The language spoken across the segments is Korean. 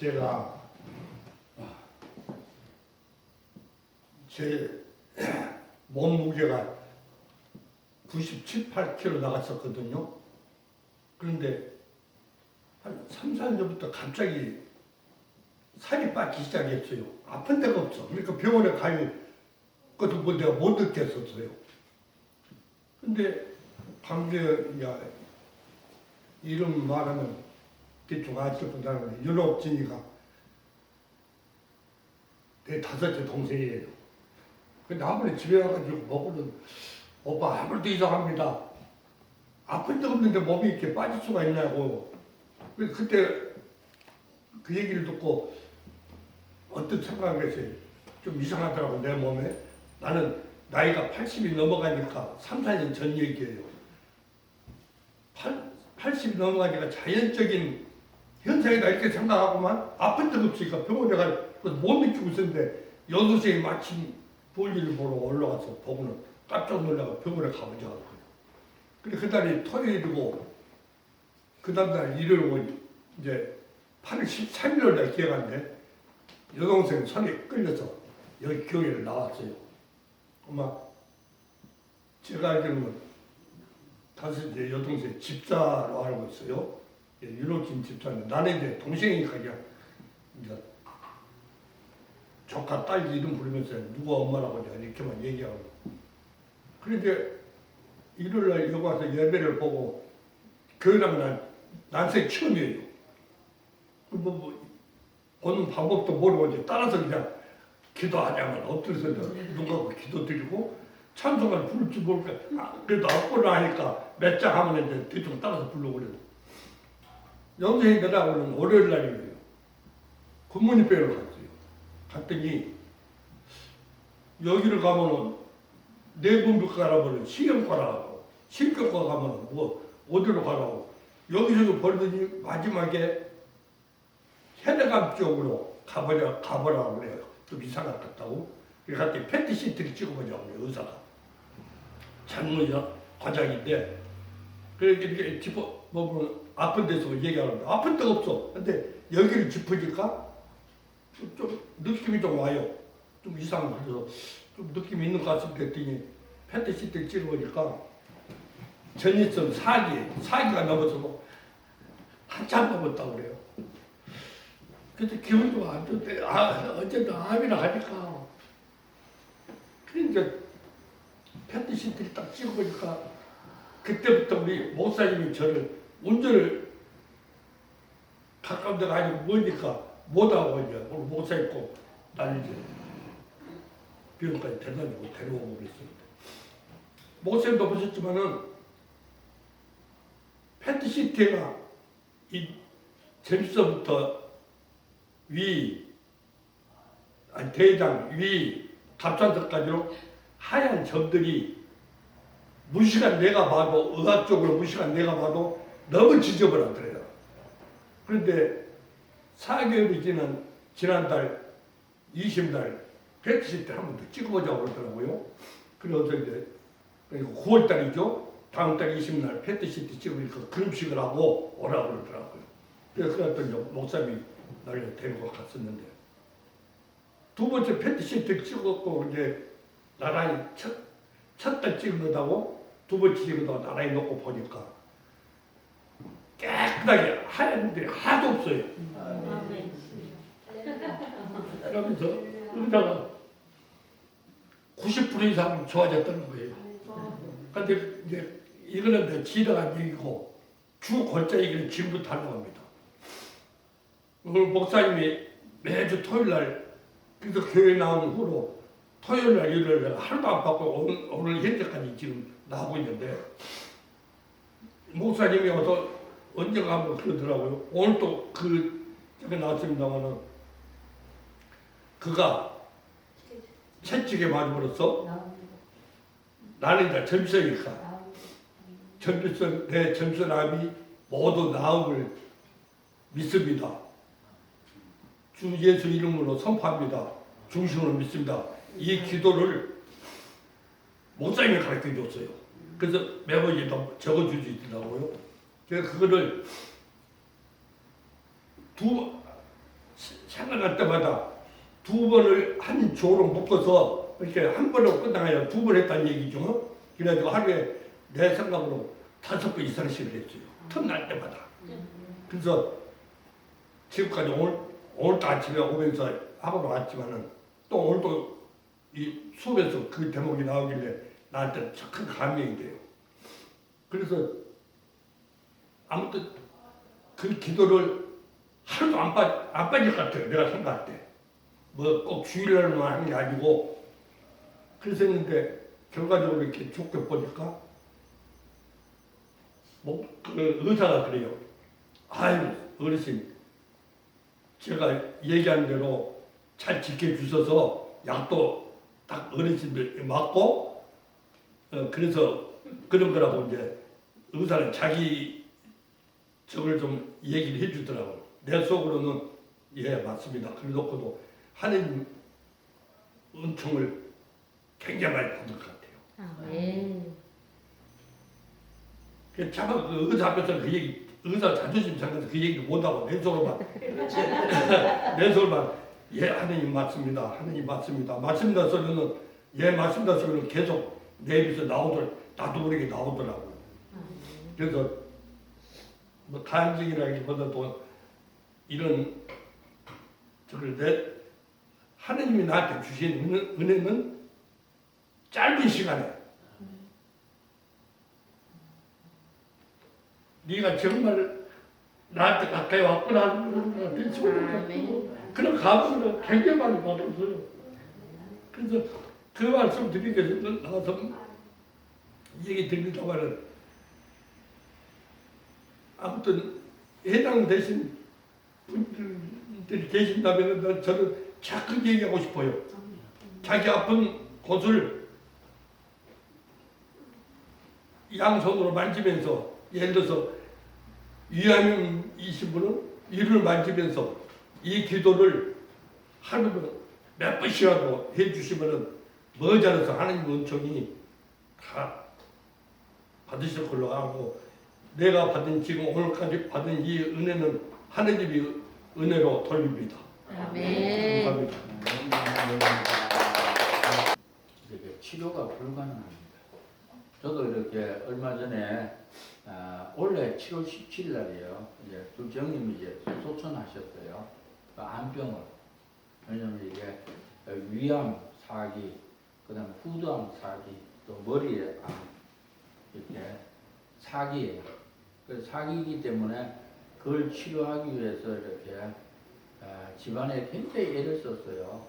제가 제 몸무게가 97, 8kg 나갔었거든요. 그런데 한 3, 4년부터 갑자기 살이 빠지기 시작했어요. 아픈 데가 없어. 그러니까 병원에 갈 것도 뭐 내가 못 느꼈었어요. 근데 강대야 이름 말하면 대충 아실 분들은 윤옥진이가 내 다섯째 동생이에요. 근데 아무리 집에 와가지고 먹으면 오빠 아무래도 이상합니다. 아픈 데 없는데 몸이 이렇게 빠질 수가 있냐고. 그때 그 얘기를 듣고 어떤 생각을 했어요. 좀 이상하더라고 내 몸에. 나는 나이가 80이 넘어가니까 3, 4년 전 얘기예요. 8, 80이 넘어가니까 자연적인 현상이다 이렇게 생각하고만 아픈 적 없으니까 병원에 갈못 느끼고 있었는데 여도생이 마침 볼일을 보러 올라가서 보고는 깜짝 놀라고 병원에 가보자 고 근데 그날이 토요일이고 그 다음날 일요일이고 이제 8월 13일날 날 기억한데 여동생 손에 끌려서 여기 교회를 나왔어요. 엄마 제가 알기로는 다섯째 여동생 집사로 알고 있어요. 예, 윤호진 집사는 나는 이제 동생이니까 이제 조카 딸 이름 부르면서 누가 엄마라고 이렇게만 얘기하고 그런데 일요일 날 여기 와서 예배를 보고 교회랑 난 난생 처음이에요. 그 뭐, 뭐 보는 방법도 모르고 이제 따라서 그냥 기도하냐면 엎드려서 누가 그 기도 드리고 찬송을 부를 줄 모르니까 아, 그래도 앞으로 하니까 몇 장 하면 이제 대충 따라서 불러버려요. 영생이 되다고는 월요일 날이에요. 굿모닝 배우러 갔어요. 갔더니 여기를 가면은 내분부과 가라면 시경과라고 신경과 가면은 뭐 어디로 가라고 여기저기 벌더니 마지막에 현대감 쪽으로 가보려 가보라고 그래요. 좀 이상할 것 같다고. 갔더니 팬티 시트를 찍어보자고 그래요, 의사가. 장로야 과장인데 그렇게 이렇게 짚어 보면 아픈 데서 얘기하는데 아픈 데가 없어. 근데 여기를 짚으니까 좀, 좀 느낌이 좀 와요. 좀 이상해. 그래서 좀 느낌이 있는 것 같습니다. 했더니 팬티 시트를 찍어보니까 전이성 사기, 사기가 넘어서 한참 넘었다고 그래요. 그래서 기분이 좀 안 좋대. 아, 어쨌든 암이라 하니까. 그러니까 팬티 시트를 딱 찍어보니까 그때부터 우리 목사님이 저를 운전을 가까운 데가 아니고 머니까 못하고 이제 목사 있고 난 이제 병원까지 데려다니고 데려오고 그랬습니다. 목사님도 보셨지만은 시트가 이 점수부터 위, 아니 대장, 위, 갑상선까지로 하얀 점들이 무시간 내가 봐도 의학적으로 무시간 내가 봐도 너무 지저분하더래요. 그런데 4개월이 지난 지난달 20날 백신 때 한 번 더 찍어보자고 그러더라고요. 그래서 이제 9월 달이죠. 다음 달 20날 패트시트 찍으니까 금식을 하고 오라고 그러더라고요. 그래서 그랬더니 목사님이 나를 데리고 갔었는데 두 번째 패트시트 찍었고 이제 나란히 첫, 첫 달 찍는다고 두 번째 찍는다고 나란히 놓고 보니까 깨끗하게 하얀 데 하나도 없어요. 그러면서 의사가 90% 이상 좋아졌다는 거예요. 근데 이제 이거는 내 지나간 얘기고 주 골자 얘기는 지금부터 하는 겁니다. 오늘 목사님이 매주 토요일 날 그래서 교회 나온 후로 토요일 날 일요일 날 하루도 안 바꿔 오늘, 오늘 현재까지 지금 나오고 있는데 목사님이 와서 언젠가 한번 그러더라고요. 오늘 또그 저기 나왔습니다만은 그가 채찍에 맞음으로써 나는 이제 점수니까 점수 내 점수남이 모두 나음을 믿습니다. 주 예수 이름으로 선포합니다. 중심으로 믿습니다. 이 기도를 목사님이 가르쳐 줬어요. 그래서 매번 적어 주시더라고요. 제가 그거를 두 시- 생각할 때마다 두 번을 한 조로 묶어서 이렇게 한 번으로 끝나가야 두번 했다는 얘기죠. 그래가지고 하루에 내 생각으로 다섯 번 이상씩 했어요. 틈날 때마다. 그래서 지금까지 오늘 오늘도 아침에 오면서 하고 왔지만은 또 오늘도 이 수업에서 그 대목이 나오길래 나한테 큰 감명이 돼요. 그래서 아무튼 그 기도를 하루도 안, 빠, 안 빠질 것 같아요. 내가 생각할 때. 뭐 꼭 주일날만 하는 게 아니고 그래서 했는데 결과적으로 이렇게 좋게 보니까 뭐, 그 의사가 그래요. 아유, 어르신, 제가 얘기한 대로 잘 지켜주셔서 약도 딱 어르신들 맞고, 어, 그래서 그런 거라고 이제 의사는 자기 저걸 좀 얘기를 해주더라고요. 내 속으로는 예, 맞습니다. 그래 놓고도 하나님 은총을 굉장히 많이 받을 것 같아요. 아멘. 그 차마 그 의사 앞에서 그 얘기 의사 자존심 상해서 그 얘기를 못하고 내 속으로만 내 속으로만 예 하느님 맞습니다 하느님 맞습니다 맞습니다 소리는 예 맞습니다 소리는 계속 내 입에서 나오더라 나도 모르게 나오더라고요 그래서 뭐 간증이라기보다도 이런 저걸 내 하느님이 나한테 주신 은혜, 은혜는 짧은 시간에 네가 정말 나한테 가까이 왔구나 하는 그런 감동을 굉장히 많이 받았어요. 그래서 그 말씀 드리게 나와서 얘기 드리는 동안은 아무튼 해당되신 분들이 계신다면 저는 자꾸 얘기하고 싶어요. 자기 아픈 곳을 양손으로 만지면서 예를 들어서 위암이신 분은 이를 만지면서 이 기도를 하루에 몇 번씩이라도 해주시면은 머지않아서 하나님 은총이 다 받으실 걸로 하고 내가 받은 지금 오늘까지 받은 이 은혜는 하나님이 은혜로 돌립니다. 아멘. 감사합니다. 이렇게 치료가 불가능합니다. 저도 이렇게 얼마 전에 아, 원래 7월 17일 날이에요. 이제 둘째형님이 이제 소천하셨어요. 그 암병을 왜냐면 이게 위암 사기, 그 다음에 후두암 사기, 또 머리에 암 이렇게 사기예요. 그 사기이기 때문에 그걸 치료하기 위해서 이렇게 아, 집안에 굉장히 애를 썼어요.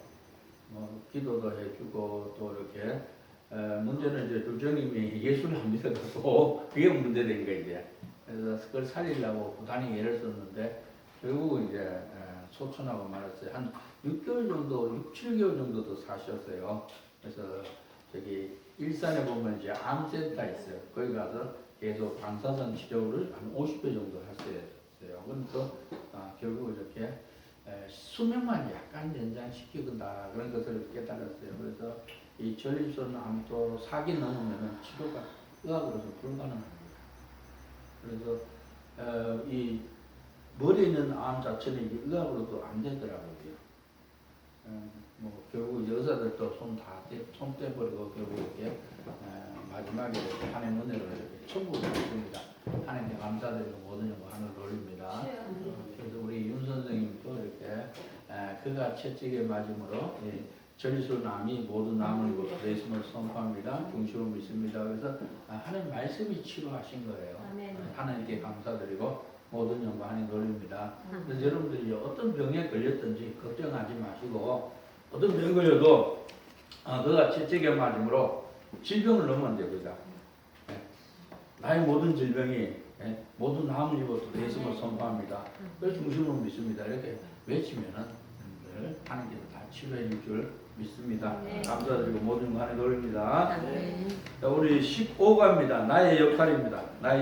뭐 기도도 해주고 또 이렇게 어, 문제는 이제 조정님이 예수를 안 믿어서 그게 문제된 거 이제. 그래서 그걸 살리려고 부단히 애를 썼는데 결국 이제 어, 소천하고 말았어요. 한 6개월 정도 6, 7개월 정도도 사셨어요. 그래서 저기 일산에 보면 이제 암센터 있어요. 거기 가서 계속 방사선 치료를 한 50회 정도 했어요 그러니까 아, 결국 이렇게 에, 수명만 약간 연장시키거나 그런 것을 깨달았어요. 그래서 이 전립선 암도 사기 넘으면 치료가 의학으로서 불가능합니다. 그래서 어, 이 머리에 있는 암 자체는 의학으로도 안 되더라고요. 음, 뭐 결국 여자들도 손다손 떼버리고 결국 이렇게 어, 마지막에 하나님 은혜로 이렇게 천국을 갔습니다. 하나님께 감사드리고 모든 영광 하늘 돌립니다. 그래서 우리 윤 선생님도 이렇게 에, 그가 채찍에 맞음으로 예, 전리술남이 모두 곳 예수를 선포합니다. 중심을 믿습니다. 그래서 아, 하나님 말씀이 치료하신 거예요. 하나님께 감사드리고 모든 영광 하나님 돌립니다. 그래서 여러분들이 어떤 병에 걸렸든지 걱정하지 마시고 어떤 병에 걸려도 아, 그가 채찍에 맞음으로 질병을 넘으면 됩니다. 예. 나의 모든 질병이 예, 모든 입어도 예수를 선포합니다. 그 중심으로 믿습니다. 이렇게 외치면은 늘 하나님께서 다 치료해 줄 줄 믿습니다. 네. 감사드리고 모든 거 하나님 돌립니다. 아멘. 자, 우리 15가입니다. 나의 역할입니다. 나의